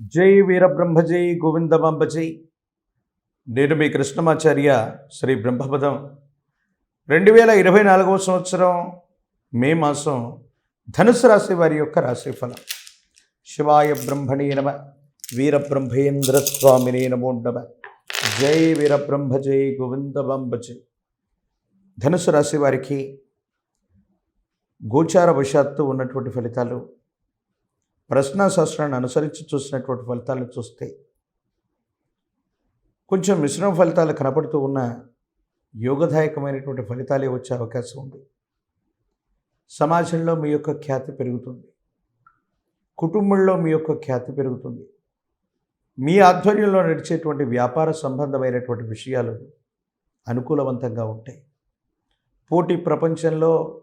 జై వీరబ్రహ్మ జై గోవిందమాంబ జై నేను మీ కృష్ణమాచార్య శ్రీ బ్రహ్మపదం. రెండు వేల ఇరవై నాలుగవ సంవత్సరం మే మాసం ధనుసు రాశి వారి యొక్క రాశిఫలం. శివాయ బ్రహ్మణే నమ వీరబ్రహ్మేంద్ర స్వామినే నమో నమ. జై వీరబ్రహ్మ జై గోవిందమాంబ జై ధనుసు రాశి వారికి గోచార వశాత్తు ఉన్నటువంటి ఫలితాలు ప్రశ్నా శాస్త్రాన్ని అనుసరించి చూసినటువంటి ఫలితాలను చూస్తే కొంచెం మిశ్రమ ఫలితాలు కనపడుతూ ఉన్న యోగదాయకమైనటువంటి ఫలితాలే వచ్చే అవకాశం ఉంది. సమాజంలో మీ యొక్క ఖ్యాతి పెరుగుతుంది. కుటుంబంలో మీ యొక్క ఖ్యాతి పెరుగుతుంది. మీ ఆధ్వర్యంలో నడిచేటువంటి వ్యాపార సంబంధమైనటువంటి విషయాలు అనుకూలవంతంగా ఉంటాయి. పోటీ ప్రపంచంలో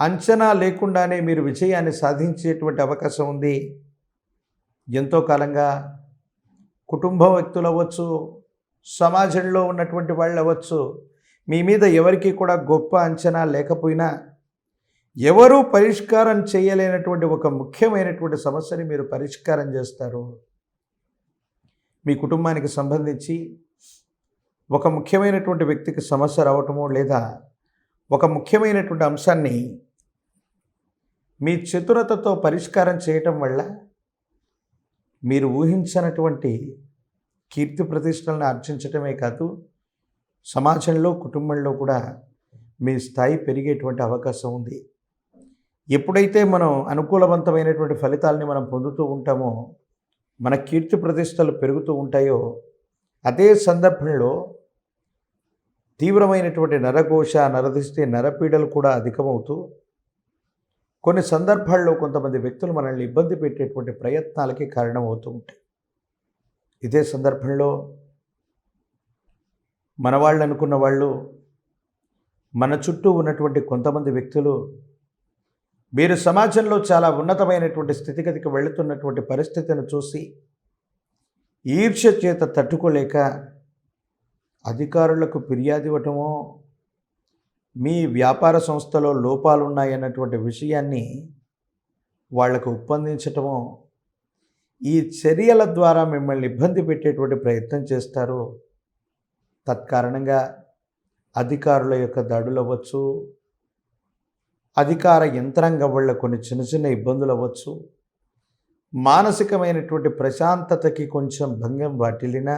అంచనా లేకుండానే మీరు విజయాన్ని సాధించేటువంటి అవకాశం ఉంది. ఎంతో కాలంగా కుటుంబ వ్యక్తులు అవ్వచ్చు సమాజంలో ఉన్నటువంటి వాళ్ళు అవ్వచ్చు మీ మీద ఎవరికి కూడా గొప్ప అంచనా లేకపోయినా ఎవరూ పరిష్కారం చేయలేనటువంటి ఒక ముఖ్యమైనటువంటి సమస్యని మీరు పరిష్కారం చేస్తారు. మీ కుటుంబానికి సంబంధించి ఒక ముఖ్యమైనటువంటి వ్యక్తికి సమస్య రావటమో లేదా ఒక ముఖ్యమైనటువంటి అంశాన్ని మీ చతురతతో పరిష్కారం చేయటం వల్ల మీరు ఊహించనటువంటి కీర్తి ప్రతిష్టలను ఆర్జించటమే కాదు సమాజంలో కుటుంబంలో కూడా మీ స్థాయి పెరిగేటువంటి అవకాశం ఉంది. ఎప్పుడైతే మనం అనుకూలవంతమైనటువంటి ఫలితాలని మనం పొందుతూ ఉంటామో మన కీర్తి ప్రతిష్టలు పెరుగుతూ ఉంటాయో అదే సందర్భంలో తీవ్రమైనటువంటి నరఘోష నరదిష్టి నరపీడలు కూడా అధికమవుతూ కొన్ని సందర్భాల్లో కొంతమంది వ్యక్తులు మనల్ని ఇబ్బంది పెట్టేటువంటి ప్రయత్నాలకి కారణమవుతూ ఉంటాయి. ఇదే సందర్భంలో మన వాళ్ళు అనుకున్న వాళ్ళు మన చుట్టూ ఉన్నటువంటి కొంతమంది వ్యక్తులు మీరు సమాజంలో చాలా ఉన్నతమైనటువంటి స్థితిగతికి వెళుతున్నటువంటి పరిస్థితిని చూసి ఈర్ష్య చేత తట్టుకోలేక అధికారులకు ఫిర్యాదు ఇవ్వటమో మీ వ్యాపార సంస్థలో లోపాలు ఉన్నాయన్నటువంటి విషయాన్ని వాళ్ళకు ఒప్పందించటము ఈ చర్యల ద్వారా మిమ్మల్ని ఇబ్బంది పెట్టేటువంటి ప్రయత్నం చేస్తారు తత్కారణంగా అధికారుల యొక్క దాడులు అవ్వచ్చు అధికార యంత్రాంగం వల్ల కొన్ని చిన్న చిన్న ఇబ్బందులు అవ్వచ్చు మానసికమైనటువంటి ప్రశాంతతకి కొంచెం భంగం వాటిల్లిన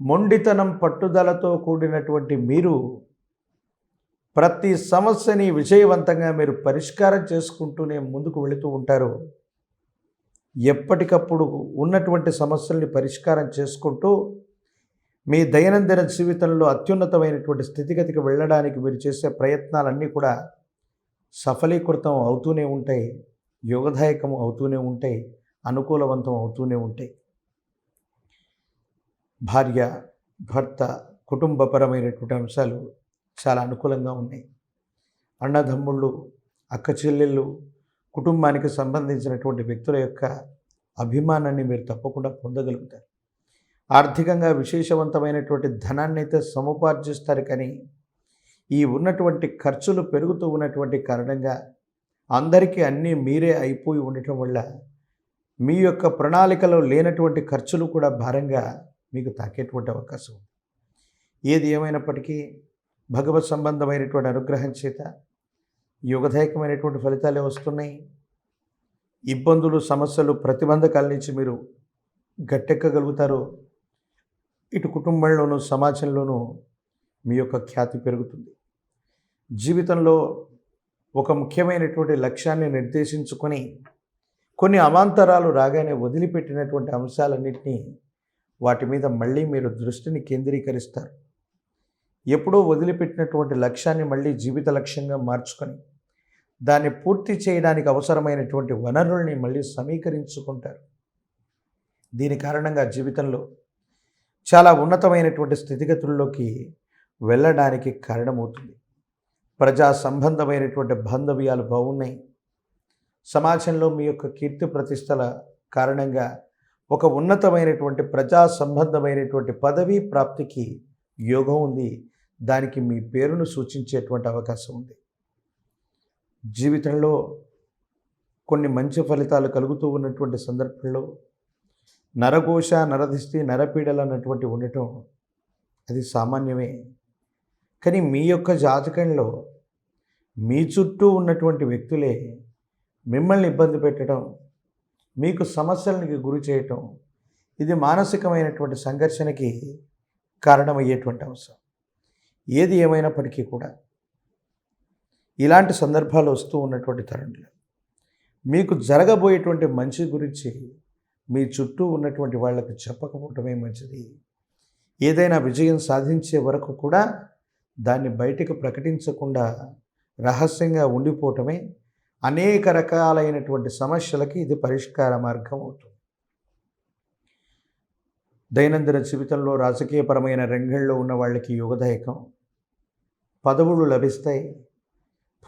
మొండితనం పట్టుదలతో కూడినటువంటి మీరు ప్రతి సమస్యని విజయవంతంగా మీరు పరిష్కారం చేసుకుంటూనే ముందుకు వెళుతూ ఉంటారు. ఎప్పటికప్పుడు ఉన్నటువంటి సమస్యల్ని పరిష్కారం చేసుకుంటూ మీ దైనందిన జీవితంలో అత్యున్నతమైనటువంటి స్థితిగతికి వెళ్ళడానికి మీరు చేసే ప్రయత్నాలన్నీ కూడా సఫలీకృతం అవుతూనే ఉంటాయి. యోగదాయకం అవుతూనే ఉంటాయి. అనుకూలవంతం అవుతూనే ఉంటాయి. భార్య భర్త కుటుంబపరమైనటువంటి అంశాలు చాలా అనుకూలంగా ఉన్నాయి. అన్నదమ్ముళ్ళు అక్క చెల్లెళ్ళు కుటుంబానికి సంబంధించినటువంటి వ్యక్తుల యొక్క అభిమానాన్ని మీరు తప్పకుండా పొందగలుగుతారు. ఆర్థికంగా విశేషవంతమైనటువంటి ధనాన్ని అయితే సముపార్జిస్తారు కానీ ఈ ఉన్నటువంటి ఖర్చులు పెరుగుతూ ఉన్నటువంటి కారణంగా అందరికీ అన్నీ మీరే అయిపోయి ఉండటం వల్ల మీ యొక్క ప్రణాళికలో లేనటువంటి ఖర్చులు కూడా భారంగా మీకు తాకేటువంటి అవకాశం ఉంది. ఏది ఏమైనప్పటికీ భగవత్ సంబంధమైనటువంటి అనుగ్రహం చేత యుగదాయకమైనటువంటి ఫలితాలే వస్తున్నాయి. ఇబ్బందులు సమస్యలు ప్రతిబంధకాల నుంచి మీరు గట్టెక్కగలుగుతారు ఇటు కుటుంబంలోనూ సమాజంలోనూ మీ యొక్క ఖ్యాతి పెరుగుతుంది. జీవితంలో ఒక ముఖ్యమైనటువంటి లక్ష్యాన్ని నిర్దేశించుకొని కొన్ని అవాంతరాలు రాగానే వదిలిపెట్టినటువంటి అంశాలన్నింటినీ వాటి మీద మళ్ళీ మీరు దృష్టిని కేంద్రీకరిస్తారు. ఎప్పుడో వదిలిపెట్టినటువంటి లక్ష్యాన్ని మళ్ళీ జీవిత లక్ష్యంగా మార్చుకొని దాన్ని పూర్తి చేయడానికి అవసరమైనటువంటి వనరుల్ని మళ్ళీ సమీకరించుకుంటారు. దీని కారణంగా జీవితంలో చాలా ఉన్నతమైనటువంటి స్థితిగతుల్లోకి వెళ్ళడానికి కారణమవుతుంది. ప్రజా సంబంధమైనటువంటి బాంధవ్యాలు బాగున్నాయి. సమాజంలో మీ యొక్క కీర్తి ప్రతిష్టల కారణంగా ఒక ఉన్నతమైనటువంటి ప్రజా సంబంధమైనటువంటి పదవీ ప్రాప్తికి యోగం ఉంది. దానికి మీ పేరును సూచించేటువంటి అవకాశం ఉంది. జీవితంలో కొన్ని మంచి ఫలితాలు కలుగుతూ ఉన్నటువంటి సందర్భంలో నరఘోష నరదిష్టి నరపీడలు అన్నటువంటి ఉండటం అది సామాన్యమే. కానీ మీ యొక్క జాతకంలో మీ చుట్టూ ఉన్నటువంటి వ్యక్తులే మిమ్మల్ని ఇబ్బంది పెట్టడం మీకు సమస్యలకి గురి చేయటం ఇది మానసికమైనటువంటి సంఘర్షణకి కారణమయ్యేటువంటి అంశం. ఏది ఏమైనప్పటికీ కూడా ఇలాంటి సందర్భాలు వస్తూ ఉన్నటువంటి తరుణంలో మీకు జరగబోయేటువంటి మంచి గురించి మీ చుట్టూ ఉన్నటువంటి వాళ్ళకు చెప్పకపోవటమే మంచిది. ఏదైనా విజయం సాధించే వరకు కూడా దాన్ని బయటకు ప్రకటించకుండా రహస్యంగా ఉండిపోవటమే అనేక రకాలైనటువంటి సమస్యలకి ఇది పరిష్కార మార్గం అవుతుంది. దైనందిన జీవితంలో రాజకీయపరమైన రంగంలో ఉన్న వాళ్ళకి యుగదాయకం. పదవులు లభిస్తాయి.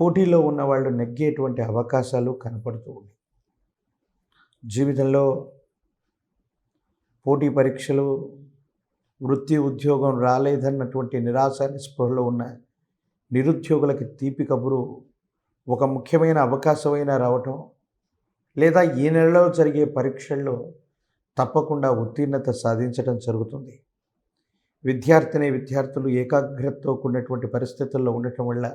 పోటీలో ఉన్న వాళ్ళు నెగ్గేటువంటి అవకాశాలు కనపడుతూ ఉన్నాయి. జీవితంలో పోటీ పరీక్షలు వృత్తి ఉద్యోగం రాలేదన్నటువంటి నిరాశ నిస్పృహలో ఉన్న నిరుద్యోగులకి తీపి కబురు ఒక ముఖ్యమైన అవకాశమైనా రావటం లేదా ఈ నెలలో జరిగే పరీక్షల్లో తప్పకుండా ఉత్తీర్ణత సాధించడం జరుగుతుంది. విద్యార్థిని విద్యార్థులు ఏకాగ్రతతో కూడినటువంటి పరిస్థితుల్లో ఉండటం వల్ల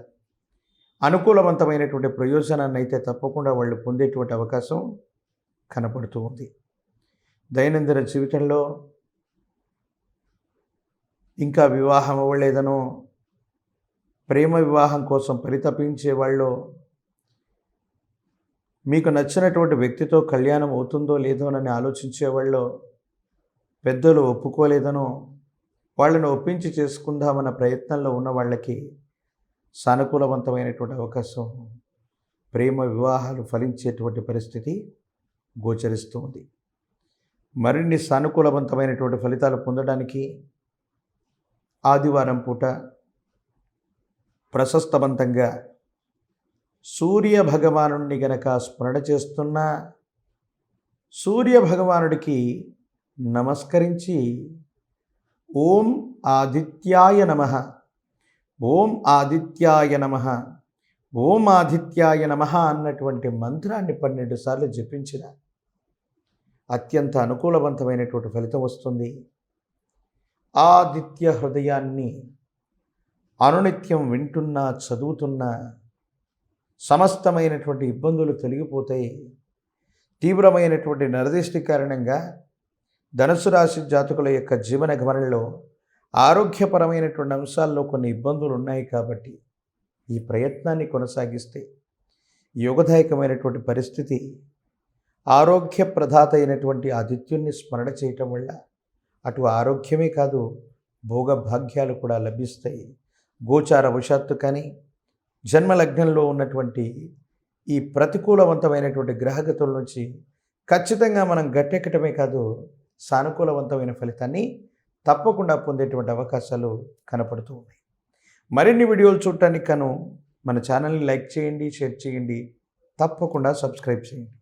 అనుకూలవంతమైనటువంటి ప్రయోజనాన్ని అయితే తప్పకుండా వాళ్ళు పొందేటువంటి అవకాశం కనపడుతూ ఉంది. దైనందిన జీవితంలో ఇంకా వివాహం అవ్వలేదనో ప్రేమ వివాహం కోసం పరితపించే వాళ్ళు మీకు నచ్చినటువంటి వ్యక్తితో కళ్యాణం అవుతుందో లేదోనని ఆలోచించే వాళ్ళు పెద్దలు ఒప్పుకోలేదనో వాళ్ళని ఒప్పించి చేసుకుందామన్న ప్రయత్నంలో ఉన్న వాళ్ళకి సానుకూలవంతమైనటువంటి అవకాశం ప్రేమ వివాహాలు ఫలించేటువంటి పరిస్థితి గోచరిస్తుంది. మరిన్ని సానుకూలవంతమైనటువంటి ఫలితాలు పొందడానికి ఆదివారం పూట ప్రశస్తవంతంగా సూర్య భగవానుడిని గనక స్మరణ చేస్తున్న సూర్య భగవానుడికి నమస్కరించి ఓం ఆదిత్యాయ నమ ఓం ఆదిత్యాయ నమ ఓం ఆదిత్యాయ నమ అన్నటువంటి మంత్రాన్ని పన్నెండు సార్లు జపించిన అత్యంత అనుకూలవంతమైనటువంటి ఫలితం వస్తుంది. ఆదిత్య హృదయాన్ని అనునిత్యం వింటున్నా చదువుతున్నా సమస్తమైనటువంటి ఇబ్బందులు తొలగిపోతాయి. తీవ్రమైనటువంటి నరదిష్టి కారణంగా ధనుసు రాశి జాతకుల యొక్క జీవన గమనంలో ఆరోగ్యపరమైనటువంటి అంశాల్లో కొన్ని ఇబ్బందులు ఉన్నాయి కాబట్టి ఈ ప్రయత్నాన్ని కొనసాగిస్తే యోగదాయకమైనటువంటి పరిస్థితి ఆరోగ్య ప్రధాత అయినటువంటి ఆదిత్యుణ్ణి స్మరణ చేయటం వల్ల అటు ఆరోగ్యమే కాదు భోగభాగ్యాలు కూడా లభిస్తాయి. గోచార వశాత్తు కానీ జన్మలగ్నంలో ఉన్నటువంటి ఈ ప్రతికూలవంతమైనటువంటి గ్రహగతుల నుంచి ఖచ్చితంగా మనం గట్టెక్కటమే కాదు సానుకూలవంతమైన ఫలితాన్ని తప్పకుండా పొందేటువంటి అవకాశాలు కనపడుతూ ఉన్నాయి. మరిన్ని వీడియోలు చూడటానికి కను మన ఛానల్ని లైక్ చేయండి షేర్ చేయండి. తప్పకుండా సబ్స్క్రైబ్ చేయండి.